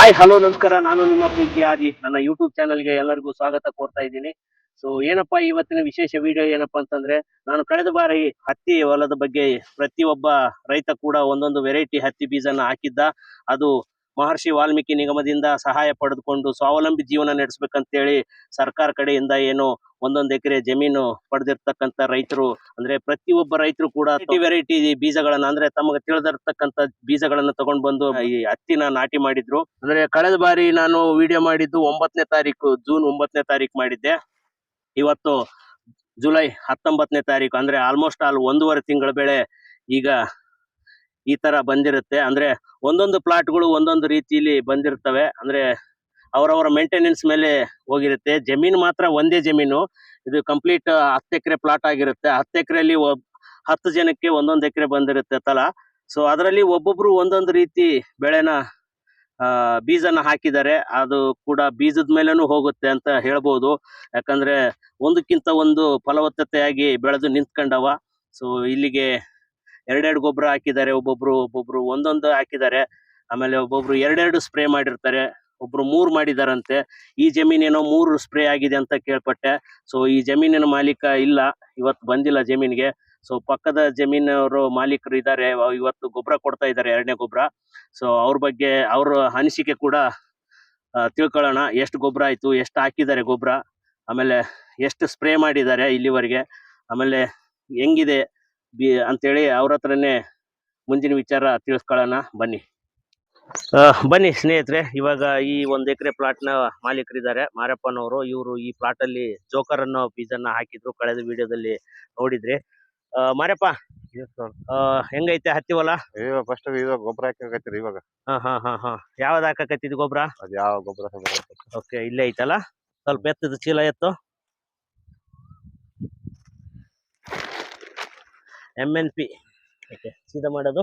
Hi hello ನಮಸ್ಕಾರ. ನಾನು ನಿಮ್ಮ ಪ್ರೀತಿ ಆದಿ. ನನ್ನ ಯೂಟ್ಯೂಬ್ ಚಾನಲ್ಗೆ ಎಲ್ಲರಿಗೂ ಸ್ವಾಗತ ಕೋರ್ತಾ ಇದ್ದೀನಿ. ಸೊ ಏನಪ್ಪಾ ಇವತ್ತಿನ ವಿಶೇಷ ವಿಡಿಯೋ ಏನಪ್ಪಾ ಅಂತಂದ್ರೆ, ನಾನು ಕಳೆದ ಬಾರಿ ಹತ್ತಿ ಹೊಲದ ಬಗ್ಗೆ ಪ್ರತಿಯೊಬ್ಬ ರೈತ ಕೂಡ ಒಂದೊಂದು ವೆರೈಟಿ ಹತ್ತಿ ಬೀಜನ ಹಾಕಿದ್ದ. ಅದು ಮಹರ್ಷಿ ವಾಲ್ಮೀಕಿ ನಿಗಮದಿಂದ ಸಹಾಯ ಪಡೆದುಕೊಂಡು ಸ್ವಾವಲಂಬಿ ಜೀವನ ನಡೆಸಬೇಕಂತೇಳಿ ಸರ್ಕಾರ ಕಡೆಯಿಂದ ಏನು ಒಂದೊಂದು ಎಕರೆ ಜಮೀನು ಪಡೆದಿರ್ತಕ್ಕಂತ ರೈತರು, ಅಂದ್ರೆ ಪ್ರತಿಯೊಬ್ಬ ರೈತರು ಕೂಡ ವೆರೈಟಿ ಬೀಜಗಳನ್ನ, ಅಂದ್ರೆ ತಮಗೆ ತಿಳಿದಿರ್ತಕ್ಕಂತ ಬೀಜಗಳನ್ನ ತಗೊಂಡ್ ಬಂದು ಈ ಹತ್ತಿನ ನಾಟಿ ಮಾಡಿದ್ರು. ಅಂದ್ರೆ ಕಳೆದ ಬಾರಿ ನಾನು ವಿಡಿಯೋ ಮಾಡಿದ್ದು ಒಂಬತ್ತನೇ ತಾರೀಕು, ಜೂನ್ ಒಂಬತ್ತನೇ ತಾರೀಕು ಮಾಡಿದ್ದೆ. ಇವತ್ತು ಜುಲೈ ಹತ್ತೊಂಬತ್ತನೇ ತಾರೀಕು, ಅಂದ್ರೆ ಆಲ್ಮೋಸ್ಟ್ ಆಲ್ ಒಂದೂವರೆ ತಿಂಗಳ ಬೆಳೆ ಈಗ ಈ ತರ ಬಂದಿರುತ್ತೆ. ಅಂದ್ರೆ ಒಂದೊಂದು ಪ್ಲಾಟ್ಗಳು ಒಂದೊಂದು ರೀತಿಯಲ್ಲಿ ಬಂದಿರ್ತವೆ. ಅಂದ್ರೆ ಅವರವರ ಮೇಂಟೆನೆನ್ಸ್ ಮೇಲೆ ಹೋಗಿರುತ್ತೆ. ಜಮೀನು ಮಾತ್ರ ಒಂದೇ ಜಮೀನು. ಇದು ಕಂಪ್ಲೀಟ್ ಹತ್ತು ಎಕರೆ ಪ್ಲಾಟ್ ಆಗಿರುತ್ತೆ. ಹತ್ತು ಎಕರೆಯಲ್ಲಿ ಹತ್ತು ಜನಕ್ಕೆ ಒಂದೊಂದು ಎಕರೆ ಬಂದಿರುತ್ತೆ ತಲಾ. ಸೊ ಅದರಲ್ಲಿ ಒಬ್ಬೊಬ್ರು ಒಂದೊಂದು ರೀತಿ ಬೆಳೆನ ಬೀಜನ ಹಾಕಿದ್ದಾರೆ. ಅದು ಕೂಡ ಬೀಜದ ಮೇಲೆನು ಹೋಗುತ್ತೆ ಅಂತ ಹೇಳ್ಬೋದು. ಯಾಕಂದ್ರೆ ಒಂದಕ್ಕಿಂತ ಒಂದು ಫಲವತ್ತತೆಯಾಗಿ ಬೆಳೆದು ನಿಂತ್ಕೊಂಡವ. ಸೊ ಇಲ್ಲಿಗೆ ಎರಡೆರಡು ಗೊಬ್ಬರ ಹಾಕಿದ್ದಾರೆ, ಒಬ್ಬೊಬ್ರು ಒಬ್ಬೊಬ್ರು ಒಂದೊಂದು ಹಾಕಿದ್ದಾರೆ. ಆಮೇಲೆ ಒಬ್ಬೊಬ್ರು ಎರಡೆರಡು ಸ್ಪ್ರೇ ಮಾಡಿರ್ತಾರೆ, ಒಬ್ರು ಮೂರು ಮಾಡಿದಾರಂತೆ. ಈ ಜಮೀನೇನೋ ಮೂರು ಸ್ಪ್ರೇ ಆಗಿದೆ ಅಂತ ಕೇಳ್ಪಟ್ಟೆ. ಸೊ ಈ ಜಮೀನಿನ ಮಾಲೀಕ ಇಲ್ಲ, ಇವತ್ತು ಬಂದಿಲ್ಲ ಜಮೀನಿಗೆ. ಸೊ ಪಕ್ಕದ ಜಮೀನವರು ಮಾಲೀಕರು ಇದ್ದಾರೆ, ಇವತ್ತು ಗೊಬ್ಬರ ಕೊಡ್ತಾ ಇದ್ದಾರೆ, ಎರಡನೇ ಗೊಬ್ಬರ. ಸೊ ಅವ್ರ ಬಗ್ಗೆ ಅವ್ರ ಅನಿಸಿಕೆ ಕೂಡ ತಿಳ್ಕೊಳ್ಳೋಣ. ಎಷ್ಟು ಗೊಬ್ಬರ ಆಯಿತು, ಎಷ್ಟು ಹಾಕಿದ್ದಾರೆ ಗೊಬ್ಬರ. ಆಮೇಲೆ ಎಷ್ಟು ಸ್ಪ್ರೇ ಮಾಡಿದ್ದಾರೆ ಇಲ್ಲಿವರೆಗೆ. ಆಮೇಲೆ ಹೆಂಗಿದೆ ಬಿ ಅಂತೇಳಿ ಅವ್ರ ಹತ್ರನೇ ಮುಂದಿನ ವಿಚಾರ ತಿಳಿಸ್ಕೊಳ್ಳೋಣ. ಬನ್ನಿ. ಬನ್ನಿ ಸ್ನೇಹಿತರೆ ಇವಾಗ ಈ ಒಂದ್ ಎಕರೆ ಪ್ಲಾಟ್ನ ಮಾಲೀಕರಿದ್ದಾರೆ. ಮಾರಪ್ಪನವರು ಇವರು ಈ ಪ್ಲಾಟ್ ಅಲ್ಲಿ ಜೋಕರ್ ಅನ್ನೋ ಬೀಜನ ಹಾಕಿದ್ರು ಕಳೆದ ವಿಡಿಯೋದಲ್ಲಿ ನೋಡಿದ್ರಿ. ಆ, ಮಾರಪ್ಪ ಹೆಂಗೈತೆ? ಹತ್ತಿ ಹೊಲ ಇವಾಗ ಫಸ್ಟ್ ಇವಾಗ ಗೊಬ್ಬರ ಹಾಕಕತ್ತೀರಿ ಇವಾಗ. ಹಾ ಹಾ ಹಾ ಹಾ. ಯಾವ್ದು ಹಾಕಕತ್ತಿದ್ ಗೊಬ್ಬರ? ಅದ್ ಯಾವ ಗೊಬ್ಬರ ಓಕೆ ಇಲ್ಲೇ ಐತಲ್ಲ? ಸ್ವಲ್ಪ ಎತ್ತದ ಚೀಲ ಎತ್ತು. ಎಂ ಎನ್ ಪಿ ಓಕೆ ಸೀದಾ ಮಾಡೋದು.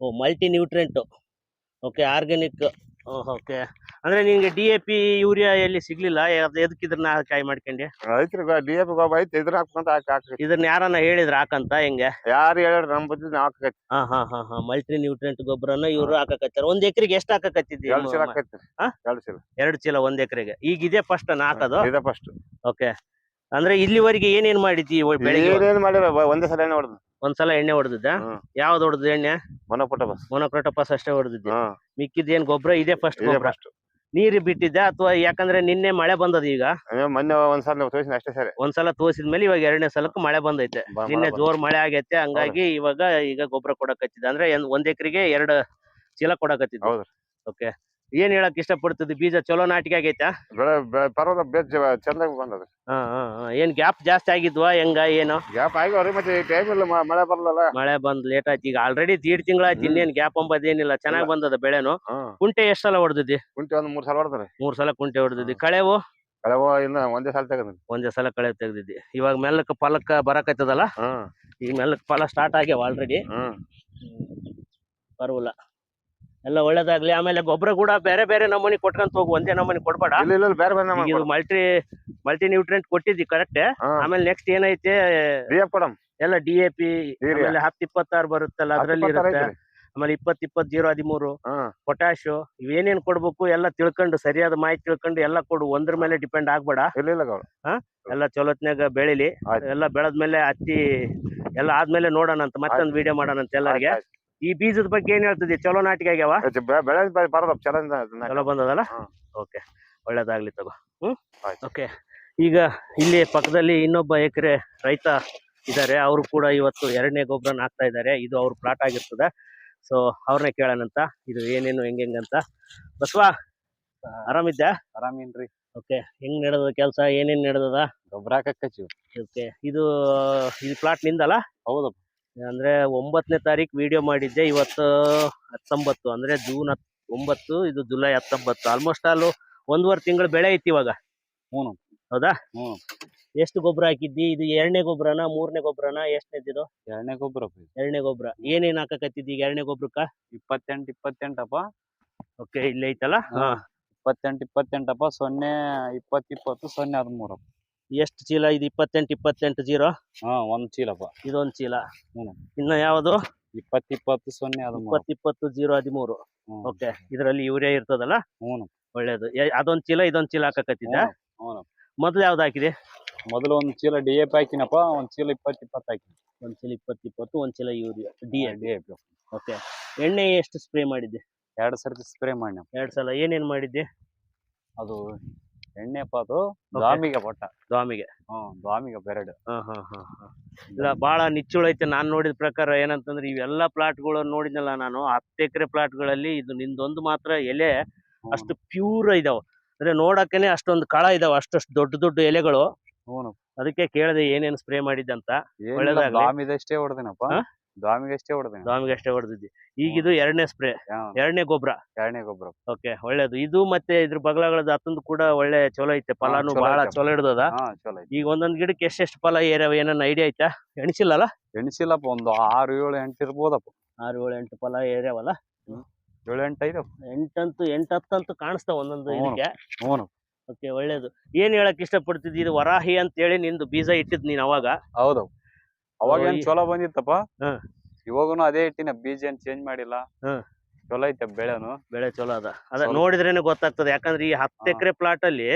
ಓ multi nutrient okay organic okay ಅಂದ್ರೆ ನಿಮಗೆ ಡಿ ಎ ಪಿ ಯೂರಿಯಾ ಎಲ್ಲಿ ಸಿಗ್ಲಿಲ್ಲ? ಎದಕ್ಕಿದ್ರನ್ನ ಇದನ್ನ ಕಾಯಿ ಮಾಡ್ಕೊಂಡೆ? ಐತ್ರಿ ಡಿ ಪಿ ಗೊಬ್ಬರ ಐತೆ ಇದ್ರ ಹಾಕ್ಕೊಂತ ಹಾಕಿ ಇದನ್ನ ಯಾರನ್ನ ಹೇಳಿದ್ರ ಹಾಕಂತ ಹೆಂಗೆ? ಯಾರು ಹೇಳ್ರಿ ನಮ್ಮ ಬದ್ಲಿ ನಾವ್ ಹಾಕಕತ್ತಿ ಹಾ ಹಾ ಹಾ ಹಾ. ಮಲ್ಟಿ ನ್ಯೂಟ್ರೆಂಟ್ ಗೊಬ್ಬರನ ಇವ್ರು ಹಾಕಕತ್ತಾರ. ಒಂದ್ ಎಕರೆಗೆ ಎಷ್ಟು ಹಾಕಕತ್ತಿದ್ದಿ ಎರಡು ಚೀಲ ಹಾಕತ್ತಿ ಹಾ? ಚೀಲ. ಎರಡು ಚೀಲ ಒಂದ್ ಎಕರೆಗೆ. ಈಗ ಇದೇ ಫಸ್ಟ್ ಹಾಕೋದು? ಇದೇ ಫಸ್ಟ್ ಓಕೆ ಅಂದ್ರೆ ಇಲ್ಲಿವರೆಗೆ ಏನೇನ್ ಮಾಡಿದ್ದಿ ಒ- ಬೆಳಿಗ್ಗೆ ಏನೇನ್ ಒಂದೇ ಸಲ ಹೊಡೆದು. ಒಂದ್ಸಲ ಎಣ್ಣೆ ಹೊಡೆದಿದ್ದ? ಹ್ಮ್. ಯಾವ್ದು ಹೊಡೆದ ಎಣ್ಣೆ? ಮನಪುಟ ಬಸ್ ಮೊನೊಕ್ರೋಟೋಪಾಸ್ ಅಷ್ಟೇ ಹೊಡೆದಿದ್ದೆ. ಮಿಕ್ಕಿದ್ ಏನ್ ಗೊಬ್ಬರ ಇದೇ ಫಸ್ಟ್ ಇದೇ ಗೊಬ್ಬರ ಫಸ್ಟ್ ನೀರು ಬಿಟ್ಟಿದ್ದೆ? ಅಥವಾ ಯಾಕಂದ್ರೆ ನಿನ್ನೆ ಮಳೆ ಬಂದದ ಈಗ? ಮೊನ್ನೆ ಒಂದ್ಸಲ ಸಲ ತೋರಿಸಿನ ಅಷ್ಟೇ ಸರಿ. ಒಂದ್ಸಲ ತೋರಿಸಿದ್ಮೇಲೆ ಇವಾಗ ಎರಡನೇ ಸಲಕ್ಕೆ ಮಳೆ ಬಂದೈತೆ. ಬ- ನಿನ್ನೆ. ಜೋರ್ ಮಳೆ ಆಗೈತೆ ಹಂಗಾಗಿ ಇವಾಗ ಈಗ ಗೊಬ್ಬರ ಕೊಡಕತ್ತಿದ್ದ. ಅಂದ್ರೆ ಏನ್- ಒಂದ್ ಎಕರೆಗೆ ಎರಡು ಚೀಲ ಕೊಡಕತ್ತಿದ್ದ. ಓಕೆ ಏನ್ ಹೇಳಕ್ ಇಷ್ಟಪಡ್ತಿದ್ದಿ? ಬೀಜ ಚಲೋ ನಾಟಿಕೆ ಆಗೈತಾ? ಬೆಳೆ ಬೆಳೆ ಪರವಾಗಿಲ್ಲ ಬೇಸ್ ಚಂದಾಗಿ ಬಂದದ್ರಿ ಹಾ ಹಾ ಹಾ. ಏನ್ ಗ್ಯಾಪ್ ಜಾಸ್ತಿ ಆಗಿದ್ವಾ ಹೆಂಗ ಏನು? ಗ್ಯಾಪ್ ಆಗ್ಯಾವ್ರಿ ಮತ್ತೆ ಟೈಮ್ ಇಲ್ಲ ಮ- ಮಳೆ ಬರ್ಲಲ್ಲ. ಮಳೆ ಬಂದ್ ಲೇಟ್ ಆಯ್ತು ಈಗ ಆಲ್ರೆಡಿ ದೀಡ್ ತಿಂಗಳಾಯ್ತು ಆಯ್ತು ಇನ್ನೇನ್ ಗ್ಯಾಪ್ ಅಂಬದ್ ಏನಿಲ್ಲ ಚೆನ್ನಾಗ್ ಬಂದದ ಬೆಳೆನು? ಹ್ಮ್ ಕುಂಟೆ ಎಷ್ಟ್ ಸಲ ಹೊಡೆದಿದ್ದಿ ಕುಂಟೆ ಒಂದ್ ಮೂರ್ ಸಲ ಹೊಡೆದ್ರಿ ಮೂರ್ ಸಲ ಕುಂಟೆ ಹೊಡೆದಿದ್ದಿ ಕಳೆವು? ಕಳೆವ ಇನ್ನ ಒಂದೇ ಸಲ ತೆಗದ್ರಿ ಒಂದೇ ಸಲ ಕಳೆ ತೆಗ್ದಿದ್ದಿ. ಇವಾಗ ಮೆಲ್ಲಕ್ ಫಲಕ್ಕ ಬರಕತ್ತದಲ್ಲ ಹ್ಮ್ ಈಗ ಮೆಲ್ಲಕ್ ಫಲ ಸ್ಟಾರ್ಟ್ ಆಗ್ಯಾವ ಆಲ್ರೆಡಿ ಹ್ಮ್ ಪರವಲ್ಲ ಎಲ್ಲ ಒಳ್ಳೇದಾಗ್ಲಿ. ಆಮೇಲೆ ಗೊಬ್ಬರ ಕೂಡ ಬೇರೆ ಬೇರೆ ನಮೂನಿ ಕೊಟ್ಕೊಂತ ಹೋಗು. ಒಂದೇ ನಮೂನಿ ಕೊಡ್ಬೇಡ. ಇಲ್ಲ ಇಲ್ಲ ಇಲ್ಲ, ಬೇರೆ ಬೇರೆ ಈಗ ಇದು ಮಲ್ಟಿ ಮಲ್ಟಿ ನ್ಯೂಟ್ರಿಯೆಂಟ್ ಕೊಟ್ಟಿದ್ದಿ ಕರೆಕ್ಟ್ ಆಮೇಲೆ ನೆಕ್ಸ್ಟ್ ಏನೈತೆ? ಕೊಡಮ್. ಎಲ್ಲ ಡಿ ಎ ಪಿ Urea. ಆಮೇಲೆ ಹತ್ತು ಇಪ್ಪತ್ತಾರು ಬರುತ್ತಲ್ಲ ಅದ್ರಲ್ಲಿ ಇರುತ್ತೆ. ಆಮೇಲೆ ಇಪ್ಪತ್ ಇಪ್ಪತ್ ಜೀರೋ ಹದಿಮೂರು. ಪೊಟ್ಯಾಶು ಇವೇನೇನ್ ಕೊಡ್ಬೇಕು ಎಲ್ಲ ತಿಳ್ಕೊಂಡು ಸರಿಯಾದ ಮಾಹಿತಿ ತಿಳ್ಕೊಂಡು ಎಲ್ಲ ಕೊಡು. ಒಂದ್ರ ಮೇಲೆ ಡಿಪೆಂಡ್ ಆಗ್ಬೇಡ. ಇಲ್ಲ ಇಲ್ಲ ಗೌಡ ಎಲ್ಲ ಚಲೋತ್ನಾಗ ಬೆಳಿಲಿ. ಆಯ್ತು. ಎಲ್ಲ ಬೆಳೆದ್ಮೇಲೆ ಹತ್ತಿ ಎಲ್ಲ ಆದ್ಮೇಲೆ ನೋಡೋಣ ಅಂತ ಮತ್ತೊಂದ್ ವಿಡಿಯೋ ಮಾಡೋಣ ಅಂತ ಎಲ್ಲರಿಗೆ. ಆಯ್ತ್, ಈ ಬೀಜದ ಬಗ್ಗೆ ಏನ್ ಹೇಳ್ತದೆ ಚಲೋ ನಾಟಿಗೆ ಆಗ್ಯಾವ? ಬೆಳೆ ಬರೋದ ಚಲೋ ಬಂದದಲ್ಲ? ಓಕೆ ಒಳ್ಳೇದಾಗ್ಲಿ ತಗೋ. ಹ್ಮ್? ಆಯ್ತು. ಓಕೆ ಈಗ ಇಲ್ಲಿ ಪಕ್ಕದಲ್ಲಿ ಇನ್ನೊಬ್ಬ ಎಕರೆ ರೈತ ಇದ್ದಾರೆ ಅವರು ಕೂಡ ಇವತ್ತು ಎರಡನೇ ಗೊಬ್ಬರನ ಹಾಕ್ತಾ ಇದ್ದಾರೆ ಇದು ಅವ್ರ ಪ್ಲಾಟ್ ಆಗಿರ್ತದೆ. ಸೊ ಅವ್ರನ್ನೇ ಕೇಳೋಣಂತ ಇದು ಏನೇನು ಹೆಂಗ್ ಹೆಂಗಂತ ಬಸವಾ ಆರಾಮಿದ್ಯಾ? ಆರಾಮೇನ್ರಿ. ಓಕೆ ಹೆಂಗ್ ನಡೆದ ಕೆಲಸ? ಏನೇನ್ ನಡೆದದ? ಗೊಬ್ಬರ ಹಾಕಿ ಓಕೆ ಇದು ಇದು ಪ್ಲಾಟ್ ನಿಂದಲ್ಲ? ಹೌದಪ್ಪ ಅಂದ್ರೆ ಒಂಬತ್ತನೇ ತಾರೀಕು ವಿಡಿಯೋ ಮಾಡಿದ್ದೆ ಇವತ್ತು ಹತ್ತೊಂಬತ್ತು ಅಂದ್ರೆ ಜೂನ್ ಹತ್ ಒಂಬತ್ತು ಇದು ಜುಲೈ ಹತ್ತೊಂಬತ್ತು. ಆಲ್ಮೋಸ್ಟ್ ಆಲ್ ಒಂದೂವರೆ ತಿಂಗಳು ಬೆಳೆ ಐತಿ ಇವಾಗ. ಹ್ಞೂ ಹೌದಾ? ಹ್ಞೂ ಎಷ್ಟು ಗೊಬ್ಬರ ಹಾಕಿದ್ದಿ? ಇದು ಎರಡನೇ ಗೊಬ್ಬರನ ಮೂರನೇ ಗೊಬ್ಬರನ? ಎಷ್ಟನೇದಿದು ಎರಡನೇ ಗೊಬ್ಬರ ಎರಡನೇ ಗೊಬ್ಬರ. ಏನೇನ್ ಹಾಕಕತ್ತಿದ್ದಿ ಈಗ ಎರಡನೇ ಗೊಬ್ಬರಕ್ಕ? ಇಪ್ಪತ್ತೆಂಟು ಇಪ್ಪತ್ತೆಂಟಪ್ಪ. ಓಕೆ ಇಲ್ಲಿ ಐತಲ್ಲ? ಹಾ. ಇಪ್ಪತ್ತೆಂಟು ಇಪ್ಪತ್ತೆಂಟಪ್ಪ. ಸೊನ್ನೆ ಇಪ್ಪತ್ತು ಇಪ್ಪತ್ತು ಸೊನ್ನೆ ಹದಿಮೂರಪ್ಪ ಎಷ್ಟು ಚೀಲ? ಇದು ಇಪ್ಪತ್ತೆಂಟು ಇಪ್ಪತ್ತೆಂಟು ಜೀರೋ? ಹಾ ಒಂದ್ ಚೀಲಪ್ಪ. ಇದೊಂದ್ ಚೀಲ. ಹ್ಮ್. ಇನ್ನ ಯಾವುದು? ಇಪ್ಪತ್ತು ಇಪ್ಪತ್ತು ಸೊನ್ನೆ ಅದು ಇಪ್ಪತ್ತು ಇಪ್ಪತ್ತು ಜೀರೋ ಹದಿಮೂರು. ಓಕೆ. ಇದರಲ್ಲಿ ಯೂರಿಯಾ ಇರ್ತದಲ್ಲ? ಹ್ಞೂ ಒಳ್ಳೇದು. ಎ- ಅದೊಂದ್ ಚೀಲ ಇದೊಂದ್ ಚೀಲ ಹಾಕಕತ್ತಿದ್ದ? ಹ್ಞೂ ಮೊದ್ಲು ಯಾವ್ದು ಹಾಕಿದೆ? ಮೊದಲು ಒಂದ್ ಚೀಲ ಡಿ ಎ ಪಿ ಹಾಕಿನಪ್ಪ ಒಂದ್ ಚೀಲ ಇಪ್ಪತ್ತು ಇಪ್ಪತ್ತು ಹಾಕಿ ಒಂದ್ ಚೀಲ ಇಪ್ಪತ್ತು ಇಪ್ಪತ್ತು ಒಂದ್ ಚೀಲ urea D D A P. Okay. ಎಣ್ಣೆ ಎಷ್ಟು ಸ್ಪ್ರೇ ಮಾಡಿದ್ದೆ? ಎರಡು ಸರ್ತಿ ಸ್ಪ್ರೇ ಮಾಡಿ ಎರಡು ಸಲ ಏನೇನ್ ಮಾಡಿದ್ದೆ? ಅದು ಎಣ್ಣೆಪ್ಪ ಅದು ದ್ವಾಮಿಗೆ ಪಟ್ಟ ದ್ವಾಮಿಗೆ. ಹ್ಮ್ ದಾಮಿಗೆ ಬೆರಡು. ಹಾ ಹಾ ಹಾ ಇಲ್ಲ ಬಾಳ ನಿಚ್ಚುಳೈತೆ ನಾನ್ ನೋಡಿದ ಪ್ರಕಾರ ಏನಂತಂದ್ರೆ ಇವೆಲ್ಲ ಪ್ಲಾಟ್ಗಳು ನೋಡಿದ್ನಲ್ಲ ನಾನು ಹತ್ತು ಎಕರೆ ಪ್ಲಾಟ್ಗಳಲ್ಲಿ ಇದು ನಿಂದೊಂದು ಮಾತ್ರ ಎಲೆ ಅಷ್ಟು ಪ್ಯೂರ್ ಇದಾವ. ಅಂದ್ರೆ ನೋಡಕ್ಕೇನೆ ಅಷ್ಟೊಂದು ಕಳ ಇದಾವ ಅಷ್ಟು ದೊಡ್ಡ ದೊಡ್ಡ ಎಲೆಗಳು. ಅದಕ್ಕೆ ಕೇಳಿದೆ ಏನೇನ್ ಸ್ಪ್ರೇ ಮಾಡಿದ್ದಂತ ದಾಮಿದಷ್ಟೇ ಹೊಡೆದಿನಪ್ಪ. ದ್ವಾಮಿಗೆ ಅಷ್ಟೇ ಹೊಡೆದಿದ್ದಿ. ಈಗ ಇದು ಎರಡನೇ ಸ್ಪ್ರೇ ಎರಡನೇ ಗೊಬ್ಬರ ಎರಡನೇ ಗೊಬ್ಬರ ಓಕೆ ಒಳ್ಳೇದು. ಇದು ಮತ್ತೆ ಇದ್ರ ಬಗಲಗಳದ್ದು ಹತ್ತೊಂದು ಕೂಡ ಒಳ್ಳೆ ಚಲೋ ಐತೆ. ಫಲಾನು ಬಹಳ. ಚಲೋ ಹಿಡ್ದದ. ಈಗ ಒಂದೊಂದ್ ಗಿಡಕ್ಕೆ ಎಷ್ಟೆಷ್ಟು ಫಲ ಏರ್ಯಾವ ಏನನ್ನ ಐಡಿಯಾ ಐತಾ? ಎಣಿಸಿಲ್ಲಲ್ಲ? ಎಣಿಸಿಲ್ಲಪ್ಪ ಒಂದು ಆರು ಏಳು ಎಂಟು ಇರ್ಬೋದಪ್ಪ. ಆರು ಏಳು ಎಂಟು ಫಲ ಏರ್ಯಾವಲ್ಲ? ಏಳು ಎಂಟು ಐದಪ್ಪ ಎಂಟಂತೂ ಎಂಟು ಹತ್ತಂತೂ ಕಾಣಿಸ್ತಾವ ಒಂದೊಂದು ಇದಕ್ಕೆ. ಓಕೆ ಒಳ್ಳೇದು. ಏನ್ ಹೇಳಕ್ ಇಷ್ಟಪಡ್ತಿದ್ದಿ ಇದು ವರಾಹಿ ಅಂತ ಹೇಳಿ ನಿಂದು ಬೀಜ ಇಟ್ಟಿದ್ ನೀನ್ ಅವಾಗ? ಹೌದು ಅವಾಗ ಏನ್ ಚಲೋ ಬಂದಿತ್ತಪ್ಪ. ಇವಾಗನು ಅದೇ ಇಟ್ಟಿನ ಬೀಜ ಏನ್ ಚೇಂಜ್ ಮಾಡಿಲ್ಲ. ಚಲೋ ಐತೆ ಬೆಳೆನು. ಬೆಳೆ ಚಲೋ ಅದ. ಅದ. ನೋಡಿದ್ರೇನೆ ಗೊತ್ತಾಗ್ತದೆ. ಯಾಕಂದ್ರೆ ಈ ಹತ್ತು. ಎಕರೆ ಪ್ಲಾಟ್ ಅಲ್ಲಿ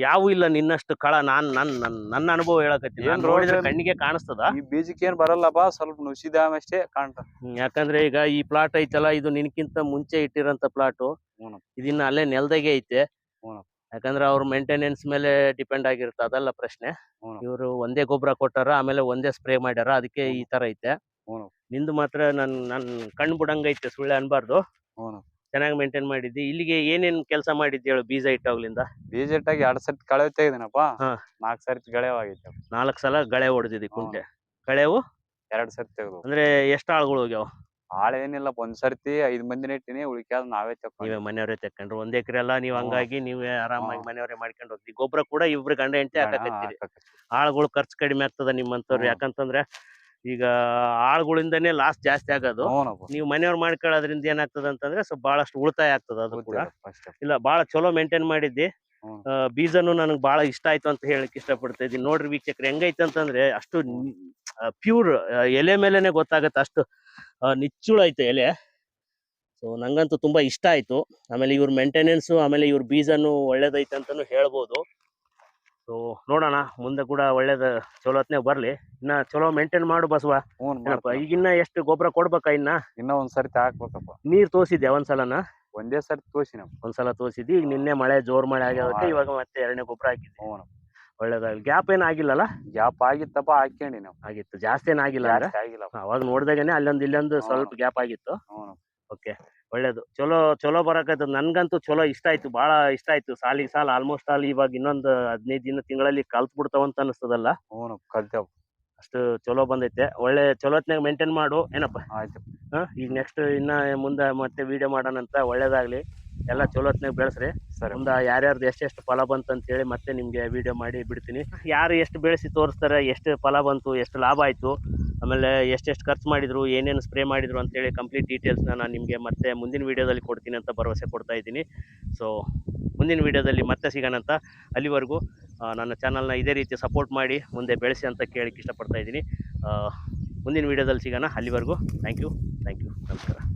ಯಾವ ಇಲ್ಲ ನಿನ್ನಷ್ಟು ಕಳ. ನಾನ್ ನನ್ ನನ್ ನನ್ನ ಅನುಭವ ಹೇಳಕತ್ತೀನಿ. ನೋಡಿದ್ರೆ ಕಣ್ಣಿಗೆ ಕಾಣಿಸ್ತದ. ಈ ಬೀಜಕ್ಕೆ ಏನ್ ಬರಲ್ಲಪ್ಪ? ಸ್ವಲ್ಪ ನುಸಿದಾಮ ಅಷ್ಟೇ ಕಾಣ್ತ. ಯಾಕಂದ್ರೆ ಈಗ ಈ ಪ್ಲಾಟ್ ಐತಲ್ಲ ಇದು ನಿನ್ಕಿಂತ ಮುಂಚೆ ಇಟ್ಟಿರೋ ಪ್ಲಾಟ್. ಇದನ್ನ ಅಲ್ಲೇ ನೆಲದಾಗೆ ಐತೆ. ಯಾಕಂದ್ರೆ ಅವ್ರ ಮೇಂಟೆನೆನ್ಸ್ ಮೇಲೆ ಡಿಪೆಂಡ್ ಆಗಿರುತ್ತೆ ಅದೆಲ್ಲ ಪ್ರಶ್ನೆ. ಹ್ಞೂ. ಇವರು ಒಂದೇ ಗೊಬ್ಬರ ಕೊಟ್ಟಾರ ಆಮೇಲೆ ಒಂದೇ ಸ್ಪ್ರೇ ಮಾಡ್ಯಾರ ಅದಕ್ಕೆ ಈ ತರ ಐತೆ. ಹ್ಞೂ. ನಿಂದು ಮಾತ್ರ ನನ್ ನನ್ ಕಣ್ ಬಿಡಂಗೈತೆ ಸುಳ್ಳೆ ಅನ್ಬಾರ್ದು. ಹ್ಞೂ. ಚೆನ್ನಾಗಿ ಮೇಂಟೈನ್ ಮಾಡಿದ್ದಿ. ಇಲ್ಲಿಗೆ ಏನೇನ್ ಕೆಲಸ ಮಾಡಿದ್ದಿ ಹೇಳು ಬೀಜ ಇಟ್ಟಾಗ್ಲಿಂದ? ಬೀಜ ಇಟ್ಟಾಗಿ ಎರಡ್ ಸರ್ತಿ ಕಳೆ ತೆಗ್ದಿನಪ್ಪ. ಹಾ. ನಾಲ್ಕ್ ಸರ್ತಿ ಆಗಿತ್ತು. ನಾಲ್ಕ್ ಸಲ ಗಳೆ ಹೊಡೆದಿದ್ದಿ ಕುಂಟೆ. ಗಳೆವು ಎರಡ್ ಸರ್ತಿ ತೆಗ್ದು ಅಂದ್ರೆ ಎಷ್ಟು ಆಳುಗಳು ಹೋಗ್ಯಾವ? ಆಳ ಏನಿಲ್ಲ ಒಂದ್ ಸರ್ತಿ ಐದ್ ಮಂದಿನ ಇಟ್ಟಿನಿ ಉಳಿಕ್ಯಾದ ನಾವೇ ತಕೊಂಡ್ವಿ ನೀವೇ ಮನೆಯವರೇ ತೆಕ್ಕೊಂಡ್ರು. ಒಂದ್ ಎಕರೆ ಎಲ್ಲ ನೀವ್ ಹಂಗಾಗಿ ನೀವೇ ಆರಾಮಾಗಿ. ಮನೆಯವರೇ ಮಾಡ್ಕೊಂಡು ಹೋಗ್ತಿ ಗೊಬ್ಬರ ಕೂಡ ಇಬ್ರು ಗಂಡ ಹೆಂಡತಿ ಹಾಕಕತ್ತೀರಿ. ಹಾಕಕತ್ತಿ. ಆಳುಗಳು ಖರ್ಚು ಕಡಿಮೆ ಆಗ್ತದ ನಿಮ್ಮಂತವ್ರು ಯಾಕಂತಂದ್ರ ಯಾಕಂತಂದ್ರೆ ಈಗ ಆಳುಗಳಿಂದನೇ ಲಾಸ್ ಜಾಸ್ತಿ ಆಗೋದು. ನೀವು ಮನೆಯವ್ರು ಮಾಡ್ಕೊಳ್ಳೋದ್ರಿಂದ ಏನಾಗ್ತದ ಅಂತಂದ್ರೆ ಸ್ವಲ್ಪ ಬಹಳಷ್ಟು ಉಳಿತಾಯ ಆಗ್ತದ ಅದು ಕೂಡ. ಇಲ್ಲ ಬಹಳ ಚಲೋ ಮೇಂಟೈನ್ ಮಾಡಿದ್ದಿ. ಬೀಜನು ನನಗೆ ಬಹಳ ಇಷ್ಟ ಆಯ್ತು ಅಂತ ಹೇಳಕ್ ಇಷ್ಟಪಡ್ತಾ ಇದ್ದೀನಿ ನೋಡ್ರಿ ವೀಕ್ಷಕರು ಹೆಂಗೈತೆ ಅಂತಂದ್ರೆ ಅಷ್ಟು ಪ್ಯೂರ್ ಎಲೆ ಮೇಲೆನೆ ಗೊತ್ತಾಗತ್ತೆ ಅಷ್ಟು ಆ, ನಿಚ್ಚುಳ ಐತೆ ಎಲೆ. ಸೊ ನಂಗಂತೂ ತುಂಬಾ ಇಷ್ಟ ಆಯ್ತು. ಆಮೇಲೆ ಇವ್ರ ಮೇಂಟೆನೆನ್ಸು ಆಮೇಲೆ ಇವ್ರ ಬೀಜನು ಒಳ್ಳೇದೈತೆ ಅಂತಾನು ಹೇಳ್ಬೋದು. ಸೊ ನೋಡೋಣ ಮುಂದೆ ಕೂಡ ಒಳ್ಳೇದ ಚಲೋತ್ನೆ ಬರ್ಲಿ. ಇನ್ನ ಚಲೋ ಮೇಂಟೈನ್ ಮಾಡು ಬಸವ. ಈಗಿನ್ನ ಎಷ್ಟು ಗೊಬ್ಬರ ಕೊಡ್ಬೇಕಾ ಇನ್ನ? ಇನ್ನ ಒಂದ್ ಸರ್ತಿ ಹಾಕ್ಬೇಕಪ್ಪ. ನೀರ್ ತೋಸಿದ್ಯಾ ಒಂದ್ಸಲನ? ಒಂದೇ ಸರ್ತಿ ತೋರ್ಸಿನಪ್ಪ ಒಂದ್ಸಲ ತೋರಿಸಿದ್ವಿ ಈಗ ನಿನ್ನೆ ಮಳೆ ಜೋರ್ ಮಳೆ ಆಗಿರೋದಕ್ಕೆ ಇವಾಗ ಮತ್ತೆ ಎರಡನೇ ಗೊಬ್ಬರ ಹಾಕಿದ್ವಿ. ಹ್ಞೂ ಒಳ್ಳೇದಾಗ್ಲಿ ಗ್ಯಾಪ್ ಏನ್ ಆಗಿಲ್ಲಲ್ಲ? ಗ್ಯಾಪ್ ಆಗಿತ್ತಪ್ಪ ಹಾಕ್ಯಂಡಿ ನಾವು. ಆಗಿತ್ತು. ಜಾಸ್ತಿ ಏನ್ ಆಗಿಲ್ಲ ಅಂದ್ರೆ? ಆಗಿಲ್ಲ ಅವಾಗ ನೋಡ್ದಾಗನೆ ಅಲ್ಲೊಂದು ಇಲ್ಲೊಂದು ಸ್ವಲ್ಪ ಗ್ಯಾಪ್ ಆಗಿತ್ತು. ಹ್ಞೂ ಓಕೆ ಒಳ್ಳೇದು. ಚಲೋ ಚಲೋ ಬರಕತ್ತದ ನನ್ಗಂತೂ ಚಲೋ ಇಷ್ಟ ಆಯ್ತು. ಬಹಳ ಇಷ್ಟ ಆಯ್ತು. ಸಾಲಿಗೆ ಸಾಲ ಆಲ್ಮೋಸ್ಟ್ ಆಲ್ ಇವಾಗ ಇನ್ನೊಂದು ಹದಿನೈದು ದಿನ ತಿಂಗಳಲ್ಲಿ ಕಲ್ತ್ ಬಿಡ್ತಾವಂತ ಅನಿಸ್ತದಲ್ಲ? ಹ್ಞೂ ಕಲ್ತೇವ್ ಅಷ್ಟು ಚಲೋ ಬಂದೈತೆ. ಒಳ್ಳೆ ಚಲೋತ್ನಾಗ ಮೇಂಟೈನ್ ಮಾಡು. ಏನಪ್ಪ? ಆಯ್ತು. ಹಾಂ? ಈಗ ನೆಕ್ಸ್ಟ್ ಇನ್ನ ಮುಂದೆ ಮತ್ತೆ ವಿಡಿಯೋ ಮಾಡೋಣಂತ ಒಳ್ಳೇದಾಗ್ಲಿ. ಎಲ್ಲ ಚಲೋತ್ನಾಗ ಬೆಳೆಸ್ರಿ. ಸರಿ. ಮುಂದೆ ಯಾರ್ಯಾರ್ದು ಎಷ್ಟೆಷ್ಟು ಫಲ ಬಂತು ಅಂತ ಹೇಳಿ ಮತ್ತೆ ನಿಮಗೆ ವಿಡಿಯೋ ಮಾಡಿ ಬಿಡ್ತೀನಿ. ಯಾರು ಎಷ್ಟು ಬೆಳೆಸಿ ತೋರಿಸ್ತಾರೆ ಎಷ್ಟು ಫಲ ಬಂತು ಎಷ್ಟು ಲಾಭ ಆಯ್ತು ಆಮೇಲೆ ಎಷ್ಟೆಷ್ಟು ಖರ್ಚು ಮಾಡಿದ್ರು ಏನೇನು ಸ್ಪ್ರೇ ಮಾಡಿದ್ರು ಅಂತೇಳಿ ಕಂಪ್ಲೀಟ್ ಡೀಟೇಲ್ಸ್ನ ನಾನು ನಿಮಗೆ ಮತ್ತೆ ಮುಂದಿನ ವಿಡಿಯೋದಲ್ಲಿ ಕೊಡ್ತೀನಿ ಅಂತ ಭರವಸೆ ಕೊಡ್ತಾ ಇದ್ದೀನಿ. ಸೊ ಮುಂದಿನ ವಿಡಿಯೋದಲ್ಲಿ ಮತ್ತೆ ಸಿಗೋಣಂತ ಅಲ್ಲಿವರೆಗೂ ಆ, ನನ್ನ ಚಾನಲ್ನ ಇದೇ ರೀತಿ ಸಪೋರ್ಟ್ ಮಾಡಿ, ಮುಂದೆ ಬೆಳೆಸಿ ಅಂತ ಕೇಳಿಕ್ಕೆ ಇಷ್ಟಪಡ್ತಾ ಇದ್ದೀನಿ. ಮುಂದಿನ ವಿಡಿಯೋದಲ್ಲಿ ಸಿಗೋಣ. ಅಲ್ಲಿವರೆಗೂ ಥ್ಯಾಂಕ್ ಯು ಥ್ಯಾಂಕ್ ಯು. ನಮಸ್ಕಾರ.